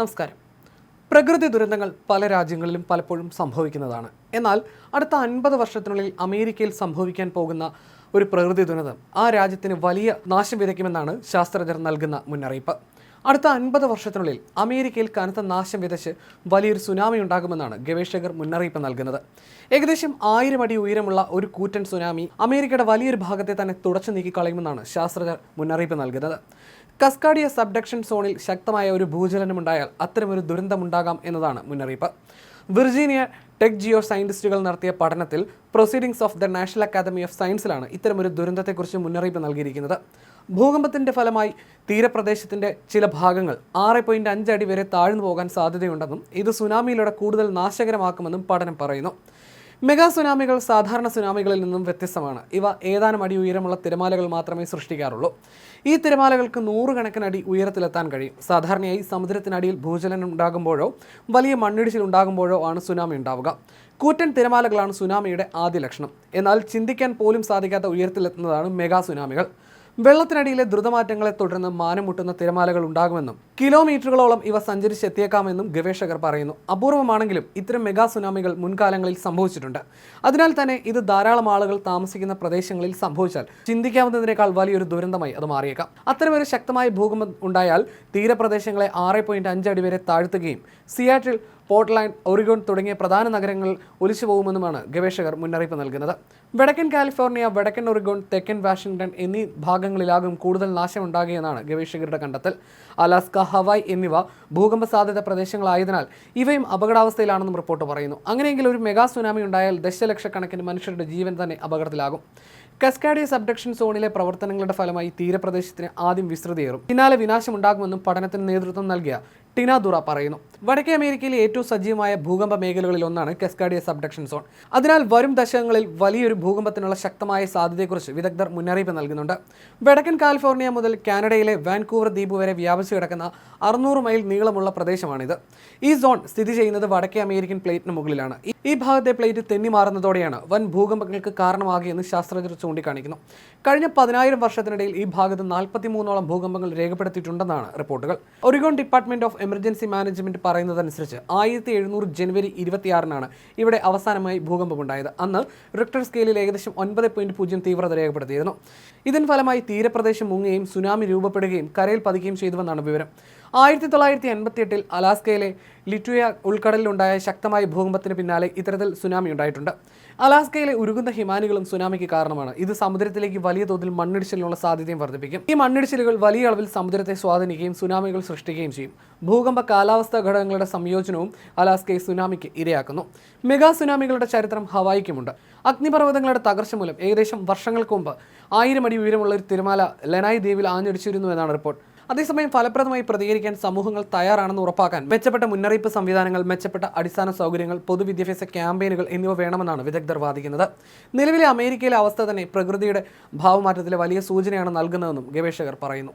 നമസ്കാരം. പ്രകൃതി ദുരന്തങ്ങൾ പല രാജ്യങ്ങളിലും പലപ്പോഴും സംഭവിക്കുന്നതാണ്. എന്നാൽ അടുത്ത അൻപത് വർഷത്തിനുള്ളിൽ അമേരിക്കയിൽ സംഭവിക്കാൻ പോകുന്ന ഒരു പ്രകൃതി ദുരന്തം ആ രാജ്യത്തിന് വലിയ നാശം വിതയ്ക്കുമെന്നാണ് ശാസ്ത്രജ്ഞർ നൽകുന്ന മുന്നറിയിപ്പ്. അടുത്ത അൻപത് വർഷത്തിനുള്ളിൽ അമേരിക്കയിൽ കനത്ത നാശം വിതച്ച് വലിയൊരു സുനാമി ഉണ്ടാകുമെന്നാണ് ഗവേഷകർ മുന്നറിയിപ്പ് നൽകുന്നത്. ഏകദേശം ആയിരം അടി ഉയരമുള്ള ഒരു കൂറ്റൻ സുനാമി അമേരിക്കയുടെ വലിയൊരു ഭാഗത്തെ തന്നെ തുടച്ചു നീക്കിക്കളയുമെന്നാണ് ശാസ്ത്രജ്ഞർ മുന്നറിയിപ്പ് നൽകുന്നത്. കസ്കാഡിയ സബ്ഡക്ഷൻ സോണിൽ ശക്തമായ ഒരു ഭൂചലനമുണ്ടായാൽ അത്തരമൊരു ദുരന്തമുണ്ടാകാം എന്നതാണ് മുന്നറിയിപ്പ്. വിർജീനിയ ടെക് ജിയോ സയന്റിസ്റ്റുകൾ നടത്തിയ പഠനത്തിൽ Proceedings of the National Academy of സയൻസിലാണ് ഇത്തരമൊരു ദുരന്തത്തെക്കുറിച്ച് മുന്നറിയിപ്പ് നൽകിയിരിക്കുന്നത്. ഭൂകമ്പത്തിന്റെ ഫലമായി തീരപ്രദേശത്തിന്റെ ചില ഭാഗങ്ങൾ ആറ് പോയിന്റ് അഞ്ച് അടി വരെ താഴ്ന്നു പോകാൻ സാധ്യതയുണ്ടെന്നും ഇത് സുനാമിയിലൂടെ കൂടുതൽ നാശകരമാക്കുമെന്നും പഠനം പറയുന്നു. മെഗാ സുനാമികൾ സാധാരണ സുനാമികളിൽ നിന്നും വ്യത്യസ്തമാണ്. ഇവ ഏതാനും അടി ഉയരമുള്ള തിരമാലകൾ മാത്രമേ സൃഷ്ടിക്കാറുള്ളൂ. ഈ തിരമാലകൾക്ക് നൂറുകണക്കിന് അടി ഉയരത്തിലെത്താൻ കഴിയും. സാധാരണയായി സമുദ്രത്തിനടിയിൽ ഭൂചലനം ഉണ്ടാകുമ്പോഴോ വലിയ മണ്ണിടിച്ചിൽ ഉണ്ടാകുമ്പോഴോ ആണ് സുനാമി ഉണ്ടാവുക. കൂറ്റൻ തിരമാലകളാണ് സുനാമിയുടെ ആദ്യ ലക്ഷണം. എന്നാൽ ചിന്തിക്കാൻ പോലും സാധിക്കാത്ത ഉയരത്തിലെത്തുന്നതാണ് മെഗാ സുനാമികൾ. വെള്ളത്തിനടിയിലെ ദ്രുതമാറ്റങ്ങളെ തുടർന്ന് മാനം മുട്ടുന്ന തിരമാലകൾ ഉണ്ടാകുമെന്നും കിലോമീറ്ററുകളോളം ഇവ സഞ്ചരിച്ചെത്തിയേക്കാമെന്നും ഗവേഷകർ പറയുന്നു. അപൂർവമാണെങ്കിലും ഇത്തരം മെഗാ സുനാമികൾ മുൻകാലങ്ങളിൽ സംഭവിച്ചിട്ടുണ്ട്. അതിനാൽ തന്നെ ഇത് ധാരാളം ആളുകൾ താമസിക്കുന്ന പ്രദേശങ്ങളിൽ സംഭവിച്ചാൽ ചിന്തിക്കാവുന്നതിനേക്കാൾ വലിയൊരു ദുരന്തമായി അത് മാറിയേക്കാം. അത്തരമൊരു ശക്തമായ ഭൂകമ്പം ഉണ്ടായാൽ തീരപ്രദേശങ്ങളെ ആറ് പോയിന്റ് അഞ്ച് അടി വരെ താഴ്ത്തുകയും സിയാറ്റിൽ പോർട്ട്ലാൻഡ് ഒറിഗോൺ തുടങ്ങിയ പ്രധാന നഗരങ്ങൾ ഒലിച്ചു പോകുമെന്നുമാണ് ഗവേഷകർ മുന്നറിയിപ്പ് നൽകുന്നത്. വടക്കൻ കാലിഫോർണിയ വടക്കൻ ഒറിഗോൺ തെക്കൻ വാഷിംഗ്ടൺ എന്നീ ഭാഗങ്ങളിലാകും കൂടുതൽ നാശമുണ്ടാകുകയെന്നാണ് ഗവേഷകരുടെ കണ്ടെത്തൽ. അലാസ്ക ഹവായ് എന്നിവ ഭൂകമ്പ സാധ്യത പ്രദേശങ്ങളായതിനാൽ ഇവയും അപകടാവസ്ഥയിലാണെന്നും റിപ്പോർട്ട് പറയുന്നു. അങ്ങനെയെങ്കിൽ ഒരു മെഗാ സുനാമി ഉണ്ടായാൽ ദശലക്ഷക്കണക്കിന് മനുഷ്യരുടെ ജീവൻ തന്നെ അപകടത്തിലാകും. കസ്കാഡിയ സബ്ഡക്ഷൻ സോണിലെ പ്രവർത്തനങ്ങളുടെ ഫലമായി തീരപ്രദേശത്തിന് ആദ്യം വിസ്തൃതിയേറും പിന്നാലെ വിനാശമുണ്ടാകുമെന്നും പഠനത്തിന് നേതൃത്വം നൽകിയ ടിന ദുറ പറയുന്നു. വടക്കേ അമേരിക്കയിലെ ഏറ്റവും സജീവമായ ഭൂകമ്പ മേഖലകളിൽ ഒന്നാണ് കെസ്കാഡിയ സബ്ഡക്ഷൻ സോൺ. അതിനാൽ വരും ദശകങ്ങളിൽ വലിയൊരു ഭൂകമ്പത്തിനുള്ള ശക്തമായ സാധ്യതയെക്കുറിച്ച് വിദഗ്ധർ മുന്നറിയിപ്പ് നൽകുന്നുണ്ട്. വടക്കൻ കാലിഫോർണിയ മുതൽ കാനഡയിലെ വാൻകൂവർ ദ്വീപ് വരെ വ്യാപിച്ചു കിടക്കുന്ന അറുന്നൂറ് മൈൽ നീളമുള്ള പ്രദേശമാണിത്. ഈ സോൺ സ്ഥിതി ചെയ്യുന്നത് വടക്കേ അമേരിക്കൻ പ്ലേറ്റിന് മുകളിലാണ്. ഈ- ഈ ഭാഗത്തെ പ്ലേറ്റ് തെന്നി മാറുന്നതോടെയാണ് വൻ ഭൂകമ്പങ്ങൾക്ക് കാരണമാകിയെന്ന് ശാസ്ത്രജ്ഞർ ചൂണ്ടിക്കാണിക്കുന്നു. കഴിഞ്ഞ പതിനായിരം വർഷത്തിനിടയിൽ ഈ ഭാഗത്ത് നാൽപ്പത്തിമൂന്നോളം ഭൂകമ്പങ്ങൾ രേഖപ്പെടുത്തിയിട്ടുണ്ടെന്നാണ് റിപ്പോർട്ടുകൾ. Oregon Department of Emergency Management പറയുന്നതനുസരിച്ച് ആയിരത്തി എഴുന്നൂറ് ജനുവരി ഇരുപത്തിയാറിനാണ് ഇവിടെ അവസാനമായി ഭൂകമ്പമുണ്ടായത് അന്ന് റിക്ടർ സ്കെയിലിൽ ഏകദേശം ഒൻപത് പോയിന്റ് പൂജ്യം തീവ്രത രേഖപ്പെടുത്തിയിരുന്നു. ഇതിന് ഫലമായി തീരപ്രദേശം മുങ്ങുകയും സുനാമി രൂപപ്പെടുകയും കരയിൽ പതിക്കുകയും ചെയ്തുവെന്നാണ് വിവരം. ആയിരത്തി തൊള്ളായിരത്തി എൺപത്തി എട്ടിൽ അലാസ്കയിലെ ലിറ്റുയ ഉൾക്കടലിലുണ്ടായ ശക്തമായ ഭൂകമ്പത്തിന് പിന്നാലെ ഇത്തരത്തിൽ സുനാമി ഉണ്ടായിട്ടുണ്ട്. അലാസ്കയിലെ ഉരുകുന്ന ഹിമാനികളും സുനാമിക്ക് കാരണമാണ്. ഇത് സമുദ്രത്തിലേക്ക് വലിയ തോതിൽ മണ്ണിടിച്ചിലിനുള്ള സാധ്യതയും വർദ്ധിപ്പിക്കും. ഈ മണ്ണിടിച്ചിലുകൾ വലിയ അളവിൽ സമുദ്രത്തെ സ്വാധീനിക്കുകയും സുനാമികൾ സൃഷ്ടിക്കുകയും ചെയ്യും. ഭൂകമ്പ കാലാവസ്ഥാ ഘടകങ്ങളുടെ സംയോജനവും അലാസ്കയെ സുനാമിക്ക് ഇരയാക്കുന്നു. മെഗാ സുനാമികളുടെ ചരിത്രം ഹവായിക്കുമുണ്ട്. അഗ്നിപർവതങ്ങളുടെ തകർച്ച മൂലം ഏകദേശം വർഷങ്ങൾക്ക് മുമ്പ് ആയിരം അടി ഉയരമുള്ള ഒരു തിരമാല ലെനായ് ദ്വീപിൽ ആഞ്ഞടിച്ചിരുന്നു എന്നാണ് റിപ്പോർട്ട്. അതേസമയം ഫലപ്രദമായി പ്രതികരിക്കാൻ സമൂഹങ്ങൾ തയ്യാറാണെന്ന് ഉറപ്പാക്കാൻ മെച്ചപ്പെട്ട മുന്നറിയിപ്പ് സംവിധാനങ്ങൾ മെച്ചപ്പെട്ട അടിസ്ഥാന സൗകര്യങ്ങൾ പൊതുവിദ്യാഭ്യാസ ക്യാമ്പയിനുകൾ എന്നിവ വേണമെന്നാണ് വിദഗ്ധർ വാദിക്കുന്നത്. നിലവിലെ അമേരിക്കയിലെ അവസ്ഥ തന്നെ പ്രകൃതിയുടെ ഭാവമാറ്റത്തിലെ വലിയ സൂചനയാണ് നൽകുന്നതെന്നും ഗവേഷകർ പറയുന്നു.